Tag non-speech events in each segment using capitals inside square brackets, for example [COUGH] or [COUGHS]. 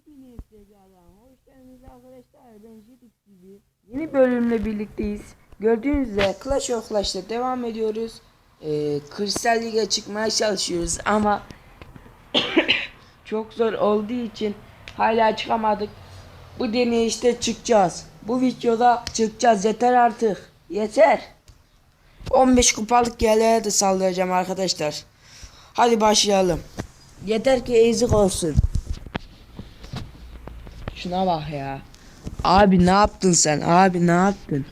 Hepiniz tekrardan hoş geldiniz arkadaşlar. Ben Jidix TV. Yeni bölümle birlikteyiz. Gördüğünüz üzere Clash of Clash'ta devam ediyoruz. Ee, Kristal Lig'e çıkmaya çalışıyoruz ama [COUGHS] çok zor olduğu için hala çıkamadık. Bu deneyişte çıkacağız. Bu videoda çıkacağız. Yeter artık. Yeter. 15 kupalık yerlere de sallayacağım arkadaşlar. Hadi başlayalım. Yeter ki ezik olsun. Şuna bak ya. Abi ne yaptın sen? Abi ne yaptın?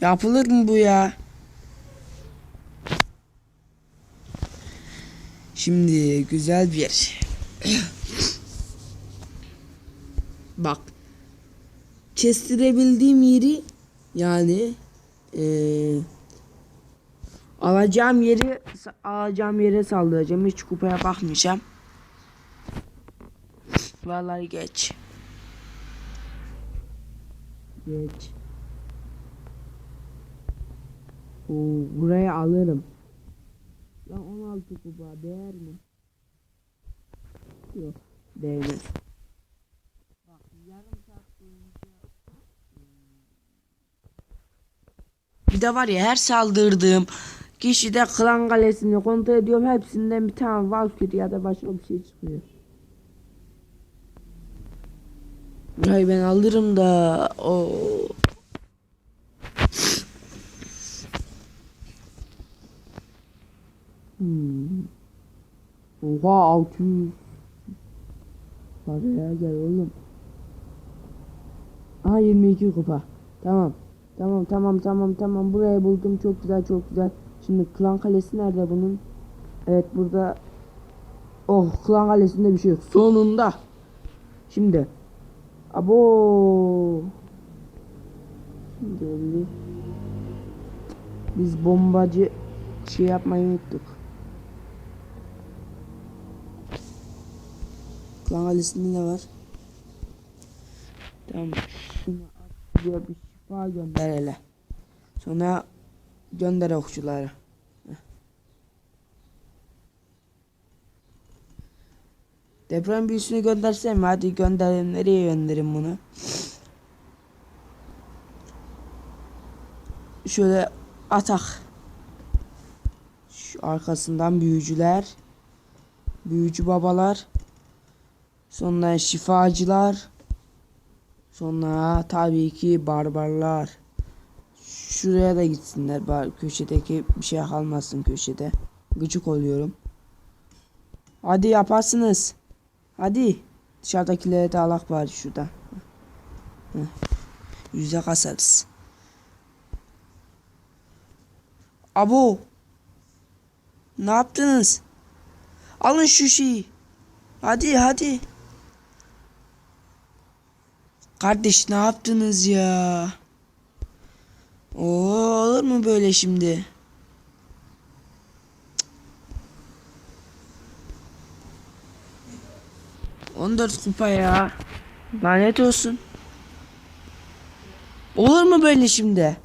Yapılır mı bu ya? Şimdi güzel bir. [COUGHS] Bak. Kestirebildiğim yeri yani eee alacağım yeri alacağım yere saldıracağım. Hiç kupaya bakmayacağım. Vallahi geç. Geç. Oo, buraya alırım. Lan 16 kupa değer mi? Yok, değmez. Bak yarım saat boyunca Bir de var ya her saldırdığım kişide klan kalesini kontrol ediyorum. Hepsinden bir tane Valkyrie ya da başka bir şey çıkıyor. Burayı ben alırım da o. Hmm. Oha 600 Paraya gel oğlum. Aha 22 kupa. Tamam. Tamam tamam tamam tamam. Burayı buldum. Çok güzel çok güzel. Şimdi klan kalesi nerede bunun? Evet burada. Oh klan kalesinde bir şey yok. Sonunda. Şimdi Abo. Şimdi oldu. Biz bombacı şey yapmayı unuttuk. Klan ailesinde ne var? Tamam. Şunu at diye bir şifa gönder hele. Sonra gönder okçuları. Deprem büyüsünü göndersem? Hadi gönderin. Nereye gönderin bunu? Şöyle atak. Şu arkasından büyücüler. Büyücü babalar. Sonra şifacılar. Sonra tabii ki barbarlar. Şuraya da gitsinler. Bar köşedeki bir şey kalmasın köşede. Gıcık oluyorum. Hadi yaparsınız. Hadi. Dışarıdakilere de alak var şurada. Heh. Yüze kasarız. Abo. Ne yaptınız? Alın şu şeyi. Hadi hadi. Kardeş ne yaptınız ya? Oo, olur mu böyle şimdi? 14 kupa ya. Lanet olsun. Olur mu böyle şimdi?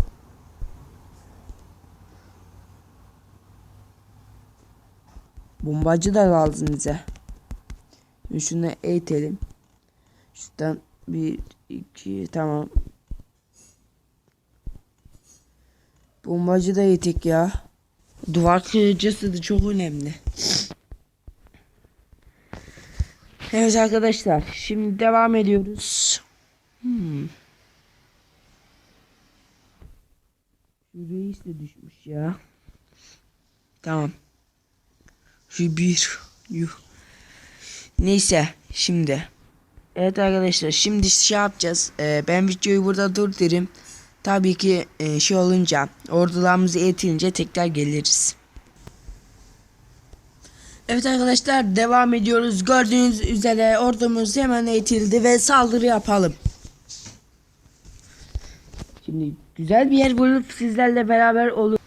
Bombacı da lazım bize. Şunu eğitelim. Şuradan bir iki tamam. Bombacı da eğitik ya. Duvar kırıcısı da çok önemli. Evet arkadaşlar şimdi devam ediyoruz. Hmm. Şu reis de düşmüş ya. Tamam. Şu bir. Yuh. Neyse şimdi. Evet arkadaşlar şimdi şey yapacağız. Ee, ben videoyu burada durdurayım. Tabii ki e, şey olunca ordularımızı eğitilince tekrar geliriz. Evet arkadaşlar devam ediyoruz. Gördüğünüz üzere ordumuz hemen eğitildi ve saldırı yapalım. Şimdi güzel bir yer bulup sizlerle beraber olur.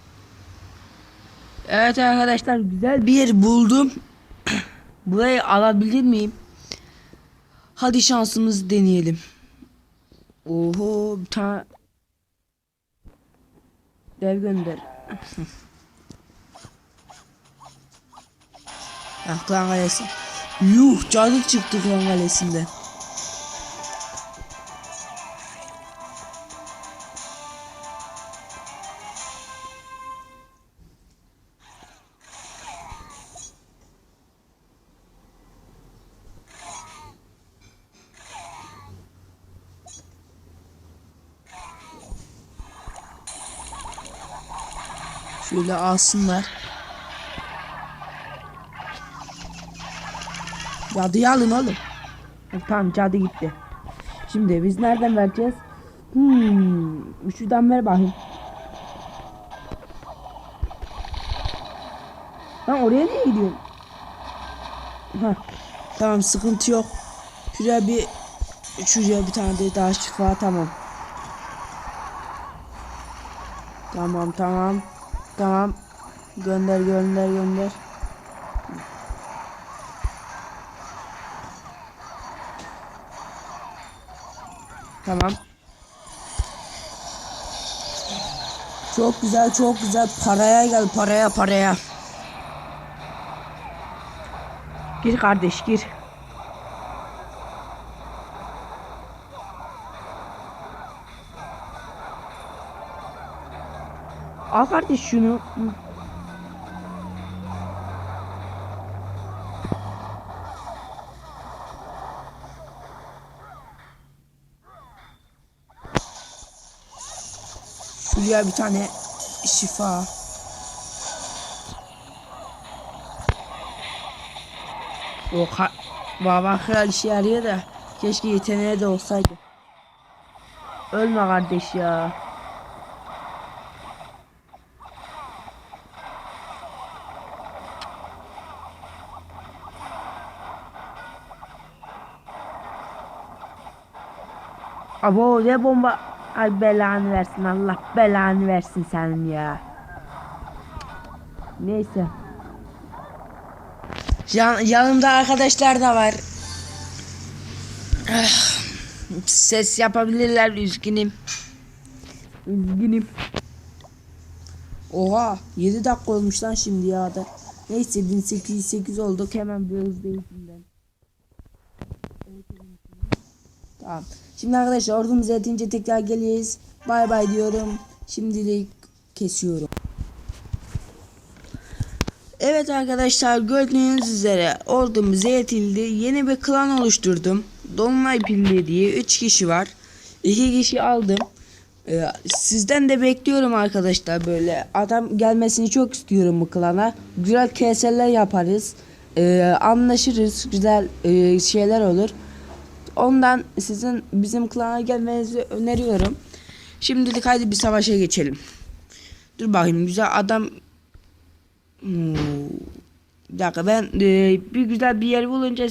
Evet arkadaşlar güzel bir yer buldum. [CLEARS THROAT] Burayı alabilir miyim? Hadi şansımızı deneyelim. Oho bir tane dev gönder. [LAUGHS] Ah klan kalesi. Yuh cadık çıktı klan kalesinden. Şöyle alsınlar. Cadıyı alın oğlum. Ha, Tamam cadı gitti. Şimdi biz nereden vereceğiz? Hmm, şuradan ver bakayım. Lan oraya niye gidiyorsun? Ha, tamam sıkıntı yok. Şuraya bir şuraya bir tane de daha şifa tamam. Tamam tamam. Tamam. Gönder gönder gönder. Tamam. Çok güzel çok güzel paraya gel paraya paraya. Gir kardeş gir. Al kardeş şunu. Şuraya bir tane şifa. O baba kral işe yarıyor da keşke yeteneği de olsaydı. Ölme kardeş ya. Abo ne bomba. Ay belanı versin Allah belanı versin senin ya. Neyse. Yan, yanımda arkadaşlar da var. Ah, Ses yapabilirler üzgünüm. Üzgünüm. Oha 7 dakika olmuş lan şimdi ya da. Neyse 1808 olduk hemen bir hızlı. Tamam. Şimdi arkadaşlar ordumuza yetince tekrar geliriz. Bay bay diyorum. Şimdilik kesiyorum. Evet arkadaşlar gördüğünüz üzere ordumuz yetildi. Yeni bir klan oluşturdum. Dolunay Pilli diye 3 kişi var. 2 kişi aldım. Ee, sizden de bekliyorum arkadaşlar böyle. Adam gelmesini çok istiyorum bu klana. Güzel keseller yaparız. Ee, anlaşırız. Güzel e, şeyler olur. Ondan sizin bizim klana gelmenizi öneriyorum. Şimdilik haydi bir savaşa geçelim. Dur bakayım güzel adam Hmm, Bir dakika ben e, bir güzel bir yer bulunca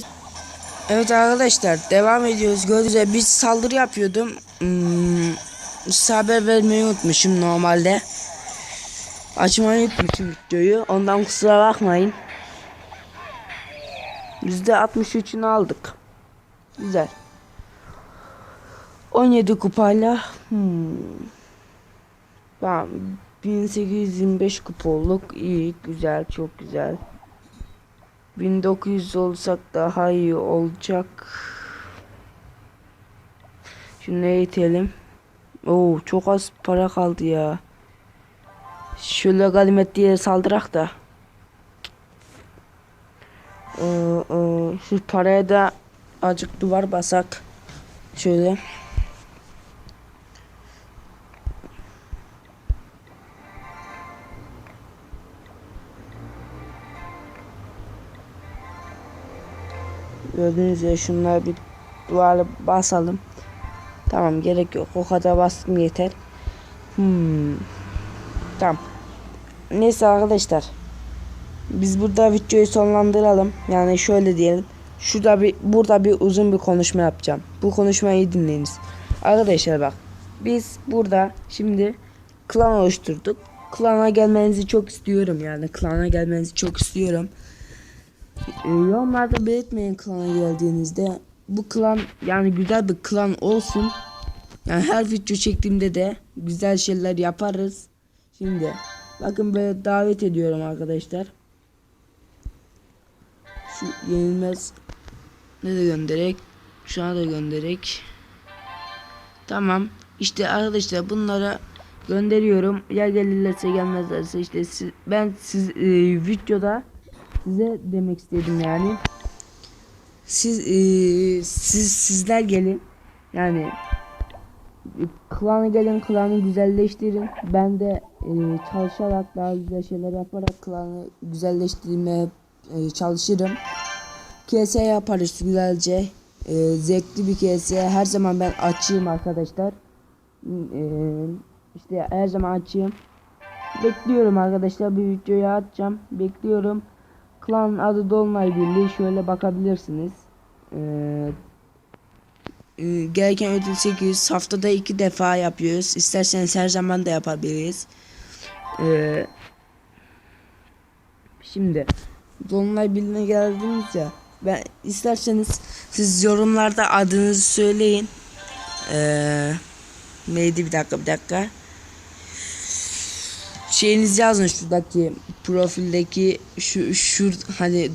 Evet arkadaşlar devam ediyoruz. Gördüğünüz üzere bir saldırı yapıyordum. Hmm, haber vermeyi unutmuşum normalde. Açmayı unutmuşum videoyu. Ondan kusura bakmayın. %63'ünü aldık. Güzel. 17 kupayla hmm. Tamam. 1825 kupa olduk. İyi, güzel, çok güzel. 1900 olsak daha iyi olacak. Şunu eğitelim. Oo, çok az para kaldı ya. Şöyle ganimet diye saldırak da. Ee, e, şu paraya da acık duvar basak. Şöyle. Gördüğünüz üzere şunları bir duvara basalım. Tamam gerek yok. O kadar bastım yeter. Hmm. Tamam. Neyse arkadaşlar. Biz burada videoyu sonlandıralım. Yani şöyle diyelim. Şurada bir burada bir uzun bir konuşma yapacağım. Bu konuşmayı dinleyiniz. Arkadaşlar bak. Biz burada şimdi klan oluşturduk. Klana gelmenizi çok istiyorum yani. Klana gelmenizi çok istiyorum. E, yorumlarda belirtmeyin klana geldiğinizde. Bu klan yani güzel bir klan olsun. Yani her video çektiğimde de güzel şeyler yaparız. Şimdi bakın böyle davet ediyorum arkadaşlar. Şu yenilmez ne de gönderek. Şuna da gönderek. Tamam. İşte arkadaşlar bunlara gönderiyorum. Ya gelirlerse gelmezlerse işte siz, ben siz e, videoda size demek istedim yani. Siz e, siz sizler gelin. Yani e, klanı gelin klanı güzelleştirin. Ben de e, çalışarak daha güzel şeyler yaparak klanı güzelleştirmeye e, çalışırım. KS yaparız güzelce. E, zevkli bir KS. Her zaman ben açayım arkadaşlar. E, işte her zaman açayım. Bekliyorum arkadaşlar. Bir videoyu atacağım. Bekliyorum. Klan adı Dolunay Birliği. Şöyle bakabilirsiniz. Ee, gereken ödül 800 haftada iki defa yapıyoruz. İsterseniz her zaman da yapabiliriz. Ee, şimdi Dolunay Birliği'ne geldiniz ya. Ben isterseniz siz yorumlarda adınızı söyleyin. Ee, neydi bir dakika bir dakika. Şeyinizi yazın şuradaki profildeki şu şu hani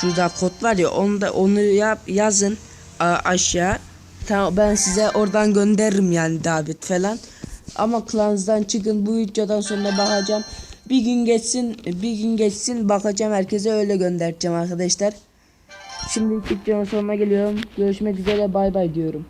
şurada kod var ya onu da onu yap yazın a- aşağı. Tamam ben size oradan gönderirim yani davet falan. Ama klanızdan çıkın bu videodan sonra bakacağım. Bir gün geçsin bir gün geçsin bakacağım herkese öyle göndereceğim arkadaşlar. Şimdi videonun sonuna geliyorum. Görüşmek üzere bay bay diyorum.